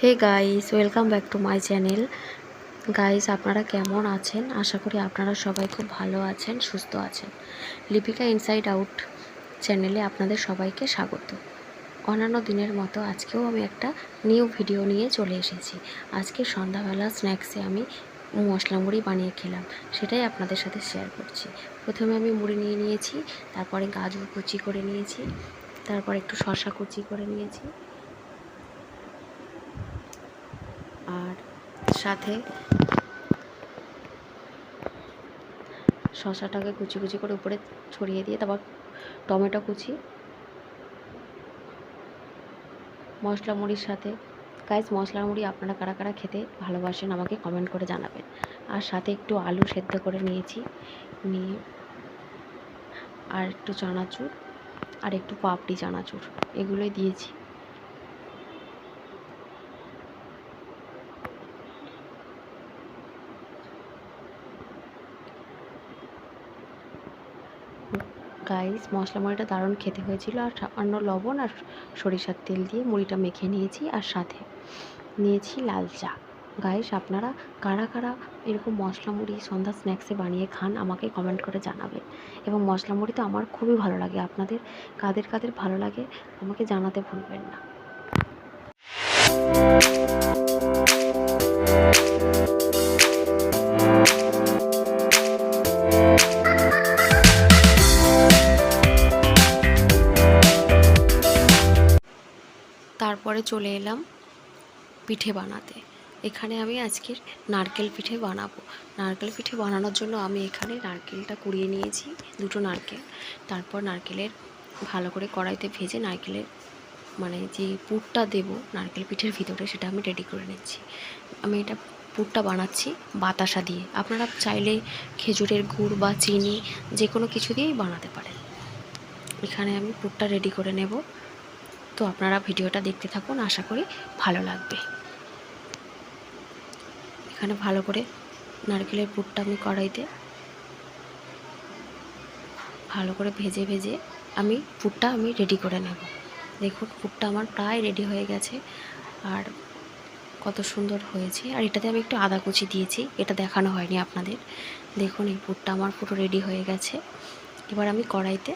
Hey guys welcome back to my channel guys আপনারা কেমন আছেন? আশা করি আপনারা সবাই খুব ভালো আছেন, সুস্থ আছেন। লিপিকা ইনসাইড আউট চ্যানেলে আপনাদের সবাইকে স্বাগত। অন্যান্য দিনের মতো আজকেও আমি একটা নিউ ভিডিও নিয়ে চলে এসেছি। আজকে সন্ধ্যাবেলা স্ন্যাক্সে আমি মশলা মুড়ি বানিয়ে খেলাম, সেটাই আপনাদের সাথে শেয়ার করছি। প্রথমে আমি মুড়ি নিয়ে নিয়েছি, তারপরে গাজর কুচি করে নিয়েছি, তারপর একটু শশা কুচি করে নিয়েছি। আর সাথে শশাটাকে কুচি কুচি করে উপরে ছড়িয়ে দিয়ে তারপর টমেটো কুচি, মশলা মুড়ির সাথে। গাইস মশলা মুড়ি আপনারা কারা কারা খেতে ভালোবাসেন আমাকে কমেন্ট করে জানাবেন। আর সাথে একটু আলু সেদ্ধ করে নিয়েছি, নিয়ে আর একটু চানাচুর আর একটু পাপড়ি চানাচুর, এগুলোই দিয়েছি। গাইস মশলা মুড়িটা দারুণ খেতে হয়েছিল আর সামান্য লবণ আর সরিষার তেল দিয়ে মুড়িটা মেখে নিয়েছি আর সাথে নিয়েছি লাল চা। গাইস আপনারা কারা কারা এরকম মশলা মুড়ি সন্ধ্যা স্ন্যাক্সে বানিয়ে খান আমাকে কমেন্ট করে জানাবেন। এবং মশলা মুড়ি তো আমার খুবই ভালো লাগে, আপনাদের কাদের কাদের ভালো লাগে আমাকে জানাতে ভুলবেন না। তারপরে চলে এলাম পিঠে বানাতে। এখানে আমি আজকের নারকেল পিঠে বানাবো। নারকেল পিঠে বানানোর জন্য আমি এখানে নারকেলটা কুড়িয়ে নিয়েছি, দুটো নারকেল। তারপর নারকেলের ভালো করে কড়াইতে ভেজে নারকেলের মানে যে পুরটা দেব নারকেল পিঠের ভিতরে সেটা আমি রেডি করে নিচ্ছি। আমি এটা পুরটা বানাচ্ছি বাতাসা দিয়ে। আপনারা চাইলে খেজুরের গুড় বা চিনি যে কোনো কিছু দিয়েই বানাতে পারেন। এখানে আমি পুরটা রেডি করে নেব। তো আপনারা ভিডিওটা দেখতে থাকুন, আশা করি ভালো লাগবে। এখানে ভালো করে নারকেলের পুরটা আমি কড়াইতে ভালো করে ভেজে ভেজে আমি পুরটা আমি রেডি করে নেব। দেখুন, পুরটা আমার প্রায় রেডি হয়ে গেছে আর কত সুন্দর হয়েছে। আর এটাতে আমি একটু আদা কুচি দিয়েছি, এটা দেখানো হয়নি আপনাদের। দেখুন, এই পুরটা আমার পুরো রেডি হয়ে গেছে। এবার আমি কড়াইতে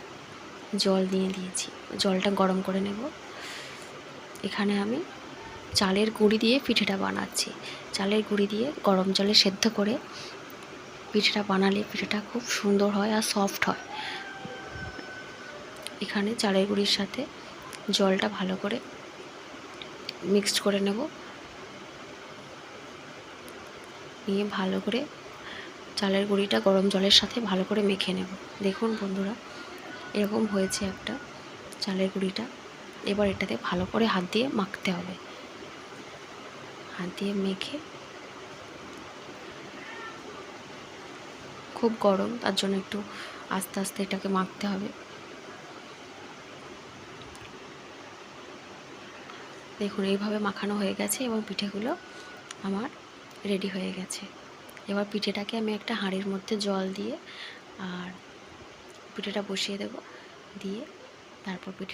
জল দিয়ে দিয়েছি। জলটা গরম করে নেব। এখানে আমি চালের গুঁড়ি দিয়ে পিঠেটা বানাচ্ছি। চালের গুঁড়ি দিয়ে গরম জলে সেদ্ধ করে পিঠেটা বানালে পিঠেটা খুব সুন্দর হয় আর সফট হয়। এখানে চালের গুঁড়ির সাথে জলটা ভালো করে মিক্সড করে নেব। নিয়ে ভালো করে চালের গুঁড়িটা গরম জলের সাথে ভালো করে মেখে নেব। দেখুন বন্ধুরা, এরকম হয়েছে একটা চালের গুঁড়িটা। এবার এটাতে ভালো করে হাত দিয়ে মাখতে হবে। হাত দিয়ে মেখে খুব গরম, তার জন্য একটু আস্তে আস্তে এটাকে মাখতে হবে। দেখুন, এইভাবে মাখানো হয়ে গেছে এবং পিঠেগুলো আমার রেডি হয়ে গেছে। এবার পিঠেটাকে আমি একটা হাঁড়ির মধ্যে জল দিয়ে আর পিঠেটা বসিয়ে দেব, দিয়ে তারপর পিঠে